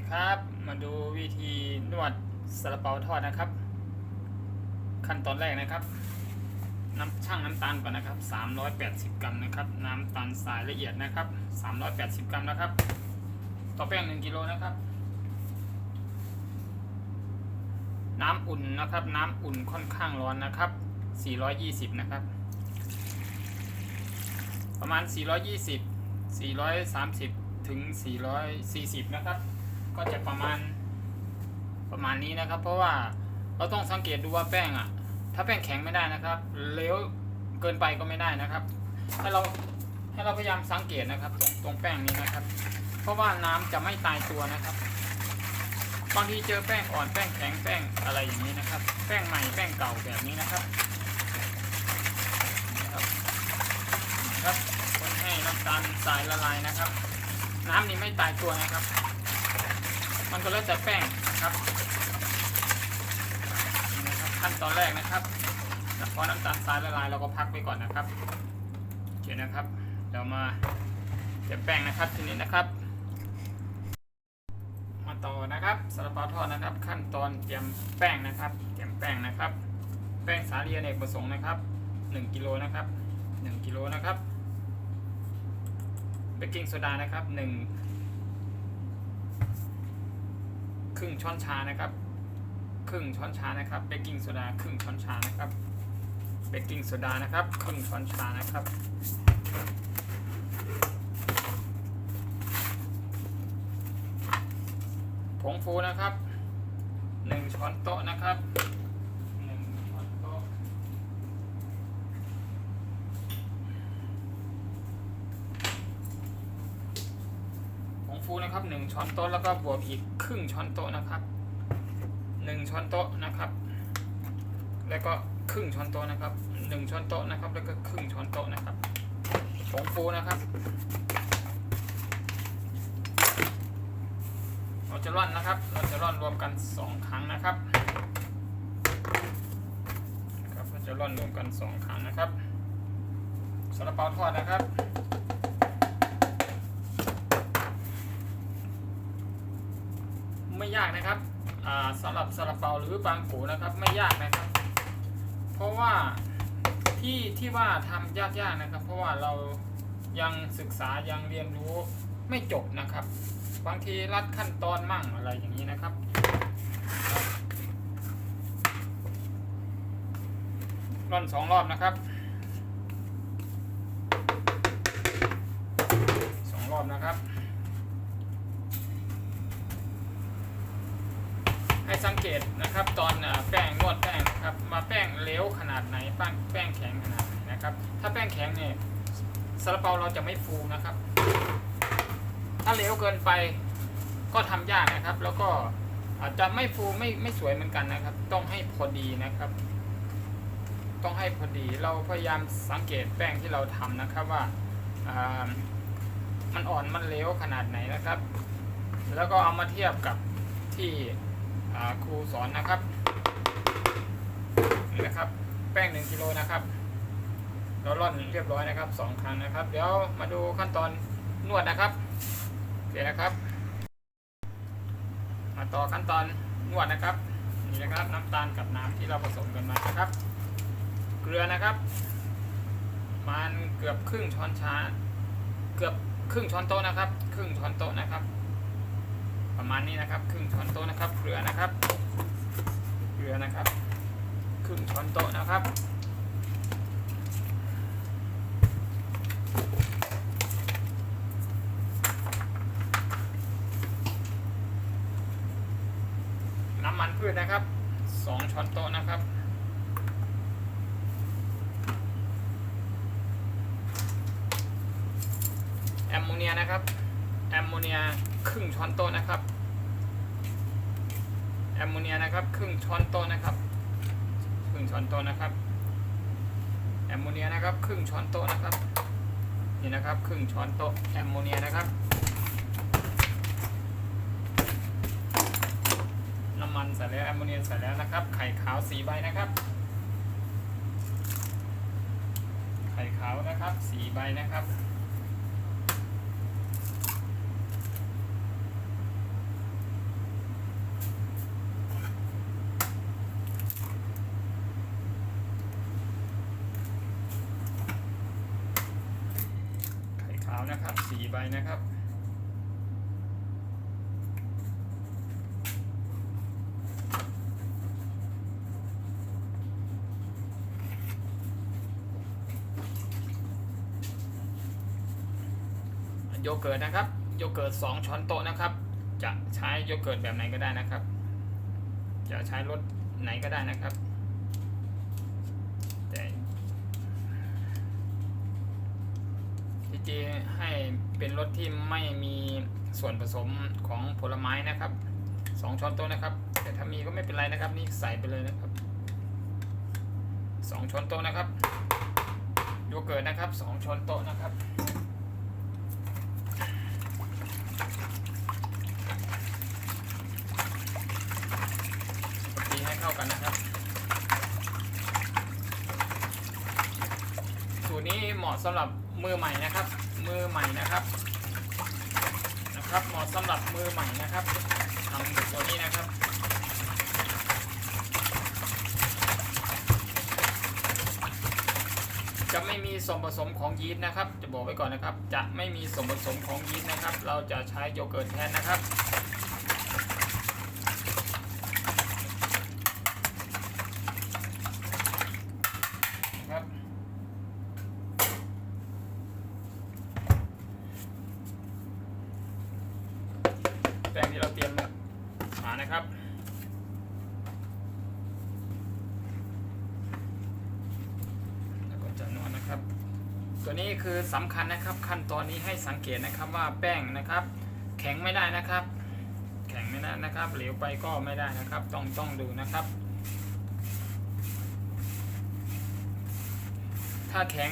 ีครับ มาดูวิธีนวดซาลาเปาทอดนะครับ ขั้นตอนแรกนะครับ น้ำช่างน้ำตาลก่อนนะครับ 380 กรัมนะครับ น้ำตาลทรายละเอียดนะครับ 380 กรัมนะครับ ต่อแป้ง1กิโลนะครับ น้ำอุ่นนะครับ น้ำอุ่นค่อนข้างร้อนนะครับ 420 นะครับ ประมาณ 420 430 ถึง 440 นะครับ ก็จะประมาณประมาณนี้นะครับ เพราะว่าเราต้องสังเกตดูว่าแป้งอะถ้าแป้งแข็งไม่ได้นะครับเละวเกินไปก็ไม่ได้นะครับให้เราให้เราพยายามสังเกตนะครับตรงตรงแป้งนี้นะครับ เพราะว่าน้ำจะไม่ตายตัวนะครับบางทีเจอแป้งอ่อนแป้งแข็งแป้งอะไรอย่างนี้นะครับ แป้งใหม่แป้งเก่าแบบนี้นะครับครับคนให้น้ำตาลทรายละลายนะครับ น้ำนี่ไม่ตายตัวนะครับ มันก็แล้วแต่แป้งนะครับนะครับขั้นตอนแรกนะครับพอน้ำตาลทรายละลายเราก็พักไว้ก่อนนะครับโอเคนะครับเดี๋ยวมาเตรียมแป้งนะครับทีนี้นะครับ มาต่อนะครับซาลาเปาทอดนะครับ ขั้นตอนเตรียมแป้งนะครับเตรียมแป้งนะครับ แป้งสาลีอเนกประสงค์นะครับ1กิโลนะครับ1กิโลนะครับเบกกิ้งโซดานะครับ1 ครึ่งช้อนชานะครับ ครึ่งช้อนชานะครับเบกกิ้งโซดาครึ่งช้อนชานะครับเบกกิ้งโซดานะครับครึ่งช้อนชานะครับ ผงฟูนะครับหนึ่งช้อนโต๊ะนะครับหนึ่งช้อนโต๊ะผงฟูนะครับ หนึ่งช้อนโต๊ะแล้วก็บวกอีกครึ่งช้อนโต๊ะนะครับหนึ่งช้อนโต๊ะนะครับ แล้วก็ครึ่งช้อนโต๊ะนะครับหนึ่งช้อนโต๊ะนะครับ แล้วก็ครึ่งช้อนโต๊ะนะครับผงฟูนะครับ เราจะร่อนนะครับ เราจะร่อนรวมกัน2ครั้งนะครับครับเราจะร่อนรวมกัน2ครั้งนะครับซาลาเปาทอดนะครับ ไม่ยากนะครับสำหรับซาลาเปาหรือบางปูนะครับไม่ยากนะครับ เพราะว่าที่ที่ว่าทำยากๆนะครับ เพราะว่าเรายังศึกษายังเรียนรู้ไม่จบนะครับ บางทีรัดขั้นตอนมั่งอะไรอย่างนี้นะครับ ร่อนสองรอบนะครับสองรอบนะครับ ให้สังเก ตนะครับ ตอนแป้งนวดแป้งนะครับมาแป้งเหลวขนาดไหนแป้งแป้งแข็งขนาดไหนนะครับ ถ้าแป้งแข็งเนี่ยซาลาเปาเราจะไม่ฟูนะครับ ถ้าเหลวเกินไปก็ทำยากนะครับ แล้วก็อาจจะไม่ฟูไม่ไม่สวยเหมือนกันนะครับ ต้องให้พอดีนะครับ ต้องให้พอดีเราพยายามสังเกตแป้งที่เราทำนะครับว่าามันอ่อนมันเหลวขนาดไหนนะครับ แล้วก็เอามาเทียบกับที่ ครูสอนนะครับนี่นะครับ แป้ง1กิโลนะครับเราร่อนเรียบร้อยนะครับสองครั้งนะครับ เดี๋ยวมาดูขั้นตอนนวดนะครับโอเคนะครับมาต่อขั้นตอนนวดนะครับนี่นะครับ น้ำตาลกับน้ำที่เราผสมกันมานะครับ เกลือนะครับ มันเกือบครึ่งช้อนชา เกือบครึ่งช้อนโต๊ะนะครับ ครึ่งช้อนโต๊ะนะครับ ประมาณนี้นะครับ ครึ่งช้อนโต๊ะนะครับเกลือนะครับเกลือนะครับ ครึ่งช้อนโต๊ะนะครับน้ำมันพืชนะครับสองช้อนโต๊ะนะครับแอมโมเนียนะครับแอมโมเนียครึ่งช้อนโต๊ะนะครับ อมโมเนียนะครับ ครึ่งช้อนโต๊ะนะครับ ครึ่งช้อนโต๊ะนะครับ แอมโมเนียนะครับ ครึ่งช้อนโต๊ะนะครับ นี่นะครับ ครึ่งช้อนโต๊ะแอมโมเนียนะครับ น้ำมันใส่แล้วแอมโมเนียใส่แล้วนะครับ ไข่ขาวสีใบนะครับ ไข่ขาวนะครับสีใบนะครับ น นะครับสี่ใบนะครับ โยเกิร์ตนะครับ โยเกิร์ตสองช้อนโต๊ะนะครับ จะใช้โยเกิร์ตแบบไหนก็ได้นะครับ จะใช้รสไหนก็ได้นะครับ แต่ที่จริงให้เป็นรส ที่ไม่มีส่วนผสมของผลไม้นะครับสองช้อนโต๊ะนะครับ แต่ถ้ามีก็ไม่เป็นไรนะครับ นี่ใส่ไปเลยนะครับสองช้อนโต๊ะนะครับโยเกิร์ตนะครับสองช้อนโต๊ะนะครับตีให้เข้ากันนะครับ สูตรนี้เหมาะสำหรับมือใหม่นะครับ มือใหม่นะครับ ครับเหมาะสำหรับมือใหม่นะครับทำตัวนี้นะครับจะไม่มีส่วนผสมของยีสต์นะครับ จะบอกไว้ก่อนนะครับ จะไม่มีส่วนผสมของยีสต์นะครับ เราจะใช้โยเกิร์ตแทนนะครับครับแป้งที่เรียมมานะครับแล้วก็จะนวดนะครับ ตัวนี้คือสำคัญนะครับ ขั้นตอนนี้ให้สังเกตนะครับว่าแป้งนะครับ แข็งไม่ได้นะครับ แข็งไม่ได้นะครับ เหลวไปก็ไม่ได้นะครับ ต้องต้องดูนะครับ ถ้าแข็ง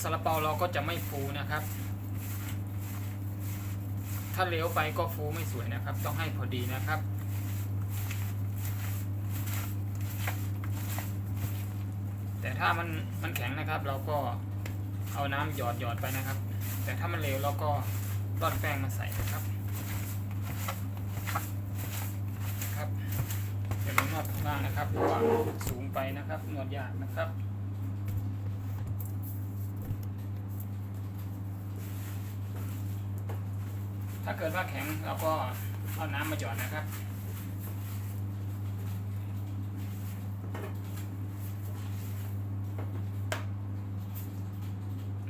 ซาลาเปาเราก็จะไม่ฟูนะครับ ถ้าเหลวไปก็ฟูไม่สวยนะครับ ต้องให้พอดีนะครับ แต่ถ้ามันมันแข็งนะครับ เราก็เอาน้ำหยอดหยอดไปนะครับ แต่ถ้ามันเหลวเราก็ร่อนแป้งมาใส่นะครับครับเดี๋ยวเรานวดข้างล่างนะครับเพราะว่าสูงไปนะครับนวดยากนะครับ ถ้าเกิดว่าแข็งเราก็เอาน้ำมาหยอดนะครับ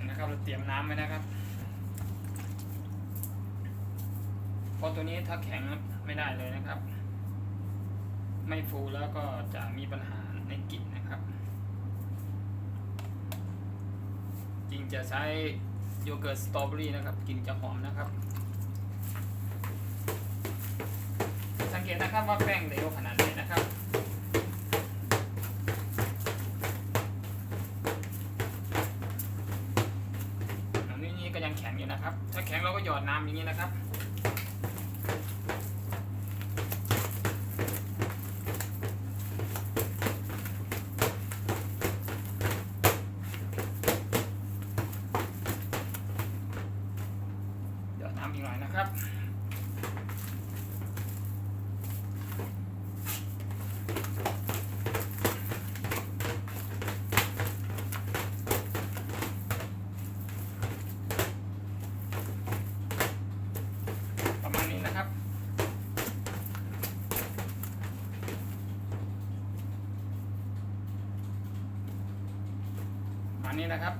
นะครับเราเตรียมน้ำไว้นะครับเพราะตัวนี้ถ้าแข็งไม่ได้เลยนะครับ ไม่ฟูแล้วก็จะมีปัญหาในกลิ่นนะครับ จริงจะใช้โยเกิร์ตสตรอเบอรี่นะครับกลิ่นจะหอมนะครับ สังเก ตนะครับว่าแป้งเหลวขนาดไหนนะครับอันนี้ก็ยังแข็งอยู่นะครับ ถ้าแข็งเราก็หยอดน้ำอย่างนี้นะครับ หยอดน้ำอีกหน่อยนะครับ ประมาณนี้นะครับ ประมนี้นะครับ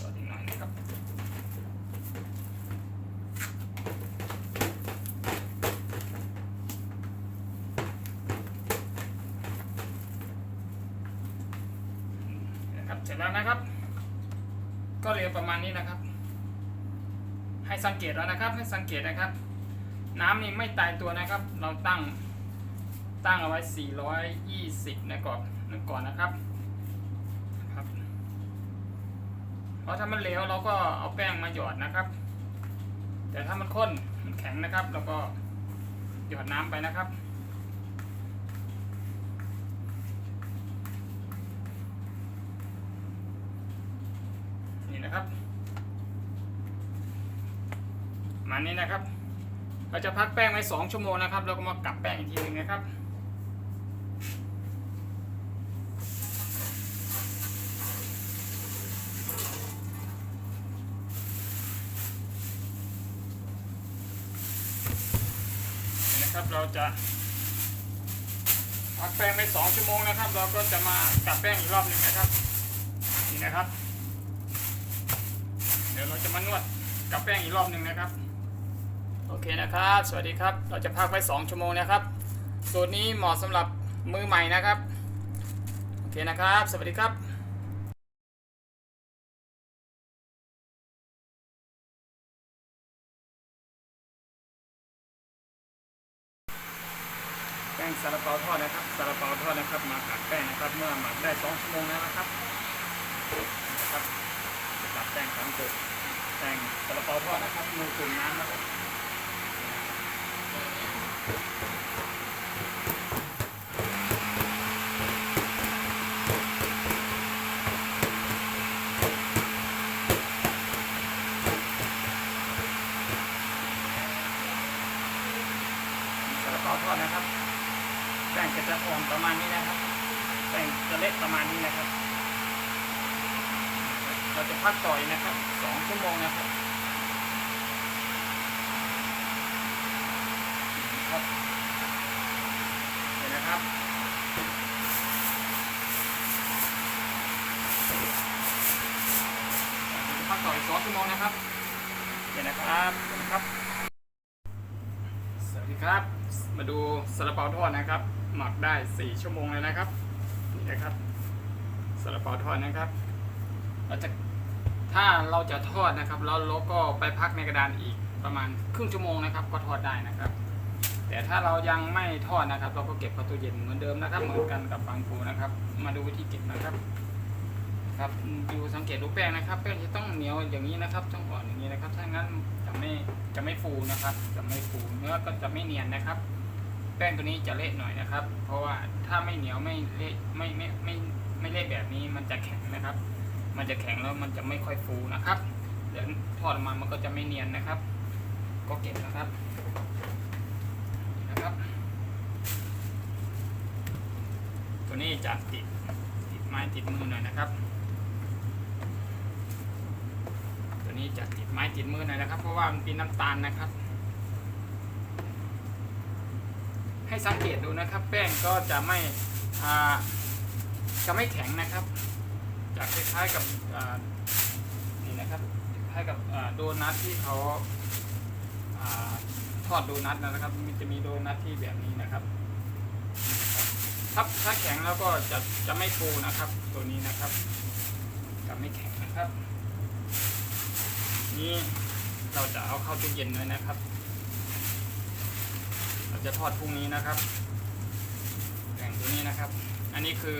ต่นะครับนะครับ เสร็จแล้วนะครับ ก็เหลือประมาณนี้นะครับ ให้สังเกตแล้วนะครับ ให้สังเกตนะครับ น้ำนี่ไม่ตายตัวนะครับ เราตั้งตั้งเอาไว้ 420 นะก่อนนะก่อนนะครับครับ เพราะถ้ามันเหลวเราก็เอาแป้งมาหยอดนะครับ แต่ถ้ามันข้นมันแข็งนะครับเราก็หยอดน้ำไปนะครับนี่นะครับมานี้นะครับ เราจะพักแป้งไว้สองชั่วโมงนะครับแล้วก็มากลับแป้งอีกทีหนึ่งนะครับนะครับเราจะพักแป้งไว้สองชั่วโมงนะครับ เราก็จะมากลับแป้งอีกรอบหนึ่งนะครับนี่นะครับ เดี๋ยวเราจะมานวดกับแป้งอีกรอบหนึ่งนะครับ เคนะครับ สวัสดีครับ เราจะพักไว้ 2 ชั่วโมงนะครับ สูตรนี้เหมาะสำหรับมือใหม่นะครับ โอเคนะครับ สวัสดีครับแป้งซาลาเปาทอดนะครับซาลาเปาทอดนะครับมากัดแป้งนะครับ เมื่อหมักได้2ชั่วโมงแล้วนะครับนะครับจะตัดแป้งครั้งเกิดแป้งซาลาเปาทอดนะครับมือจุ่มน้ำนะครับ ซาลาเปาทอดนะครับ แป้งก็จะอ่อนประมาณนี้นะครับ แป้งจะเล็กประมาณนี้นะครับ เรา จะพักต่อยนะครับสองชั่วโมงนะครับครับเห็นนะครับพักต่ออีกสองชั่วโมงนะครับเห็นนะครับเห็นะครับ สวัสดีครับ มาดูซาลาเปาทอดนะครับ หมักได้4ชั่วโมงเลยนะครับนี่นะครับซาลาเปาทอดนะครับเราจะ ถ้าเราจะทอดนะครับแล้วเราก็ไปพักในกระดานอีกประมาณครึ่งชั่วโมงนะครับ ก็ทอดได้นะครับ แต่ถ้าเรายังไม่ทอดนะครับ เราก็เก็บเข้าตู้เย็นเหมือนเดิมนะครับ เหมือนกันกับบางปูนะครับ มาดูวิธีเก็บนะครับ ครับดูสังเกตดูแป้งนะครับแป้งจะต้องเหนียวอย่างนี้นะครับต้องอ่อนอย่างนี้นะครับถ้างั้นจะไม่จะไม่ฟูนะครับ จะไม่ฟูเนื้อก็จะไม่เนียนนะครับ แป้งตัวนี้จะเละหน่อยนะครับ เพราะว่าถ้าไม่เหนียวไม่เละไม่ไม่ไม่ไม่เละแบบนี้มันจะแข็งนะครับ มันจะแข็งแล้วมันจะไม่ค่อยฟูนะครับเดี๋ยวทอดออกมามันก็จะไม่เนียนนะครับ ก็เก็บนะครับนะครับ ตัวนี้จะติดติดไม้ติดมือหน่อยนะครับ ตัวนี้จะติดไม้ติดมือหน่อยนะครับ เพราะว่ามันเป็นน้ำตาลนะครับให้สังเกตดูนะครับ แป้งก็จะไม่อ่าจะไม่แข็งนะครับ จะคล้ายๆกับนี่นะครับคล้ายกับโดนัทที่เขาอาทอดโดนัทนะครับ มันจะมีโดนัทที่แบบนี้นะครับถ้าถ้าแข็งแล้วก็จะจะไม่ฟูนะครับ ตัวนี้นะครับจะไม่แข็งนะครับ นี่เราจะเอาเข้าตู้เย็นเลยนะครับ เราจะทอดพรุ่งนี้นะครับแป้งตัวนี้นะครับ อันนี้คือ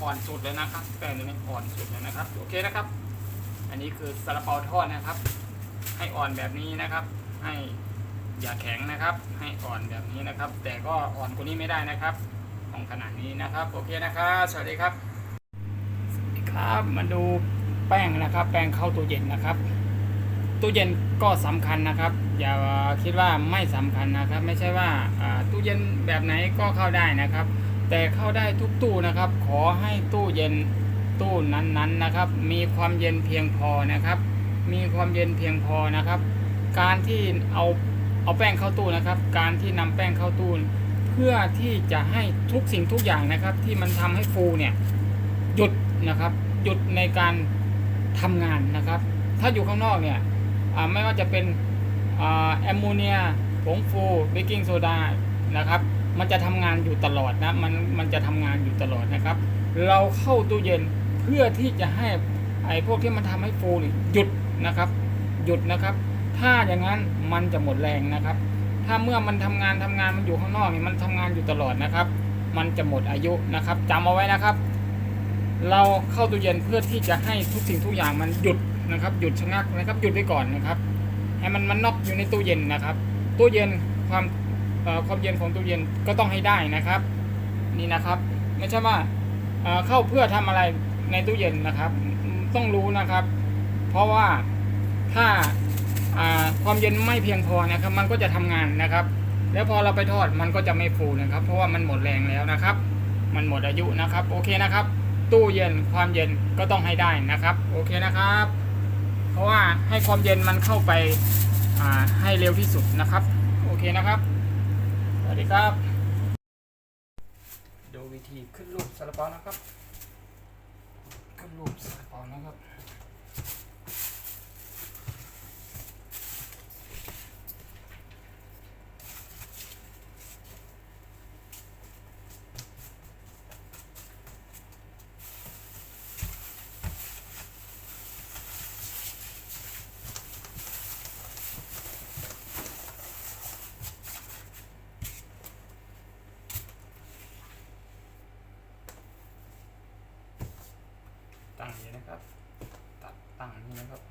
อ่อนสุดเลยนะครับ แป้งตัวนี้อ่อนสุดเลยนะครับ โอเคนะครับ อันนี้คือซาลาเปาทอดนะครับ ให้อ่อนแบบนี้นะครับ ให้อย่าแข็งนะครับ ให้อ่อนแบบนี้นะครับ แต่ก็อ่อนกว่านี้ไม่ได้นะครับของขนาดนี้นะครับ โอเคนะครับสวัสดีครับสวัสดีครับมาดูแป้งนะครับ แป้งเข้าตู้เย็นนะครับตู้เย็นก็สำคัญนะครับ อย่าคิดว่าไม่สำคัญนะครับ ไม่ใช่ว่าตู้เย็นแบบไหนก็เข้าได้นะครับ แต่เข้าได้ทุกตู้นะครับ ขอให้ตู้เย็นตู้นั้นๆนะครับ มีความเย็นเพียงพอนะครับ มีความเย็นเพียงพอนะครับ การที่เอาเอาแป้งเข้าตู้นะครับ การที่นำแป้งเข้าตู้เพื่อที่จะให้ทุกสิ่งทุกอย่างนะครับ ที่มันทำให้ฟูเนี่ยหยุดนะครับหยุดในการทำงานนะครับ ถ้าอยู่ข้างนอกเนี่ยไม่ว่าจะเป็นอแอมโมเนียผงฟูเบกกิ้งโซดานะครับ มันจะทำงานอยู่ตลอดนะมันมันจะทำงานอยู่ตลอดนะครับ เราเข้าตู้เย็นเพื่อที่จะให้ไอ้พวกที่มันทำให้ฟูนี่หยุดนะครับ หยุดนะครับ ถ้าอย่างนั้นมันจะหมดแรงนะครับ ถ้าเมื่อมันทำงานทำงานมันอยู่ข้างนอกนี่มันทำงานอยู่ตลอดนะครับ มันจะหมดอายุนะครับจำเอาไว้นะครับ เราเข้าตู้เย็นเพื่อที่จะให้ทุกสิ่งทุกอย่างมันหยุดนะครับหยุดชะงักนะครับหยุดไว้ก่อนนะครับ ให้มันมันน็อกอยู่ในตู้เย็นนะครับ ตู้เย็นความ ความเย็นของตู้เย็นก็ต้องให้ได้นะครับ นี่นะครับ ไม่ใช่ว่าเข้าเพื่อทำอะไรในตู้เย็นนะครับ ต้องรู้นะครับ เพราะว่าถ้าความเย็นไม่เพียงพอนะครับ มันก็จะทำงานนะครับ แล้วพอเราไปทอดมันก็จะไม่ฟูนะครับ เพราะว่ามันหมดแรงแล้วนะครับ มันหมดอายุนะครับ โอเคนะครับ ตู้เย็นความเย็นก็ต้องให้ได้นะครับ โอเคนะครับ เพราะว่าให้ความเย็นมันเข้าไปให้เร็วที่สุดนะครับ โอเคนะครับ วัสดีครับ ดูวิธีขึ้นรูปซาลาเปานะครับ ขึ้นรูปซาลาเปานะครับ นะครับ ตัดต่างนี่นะครับ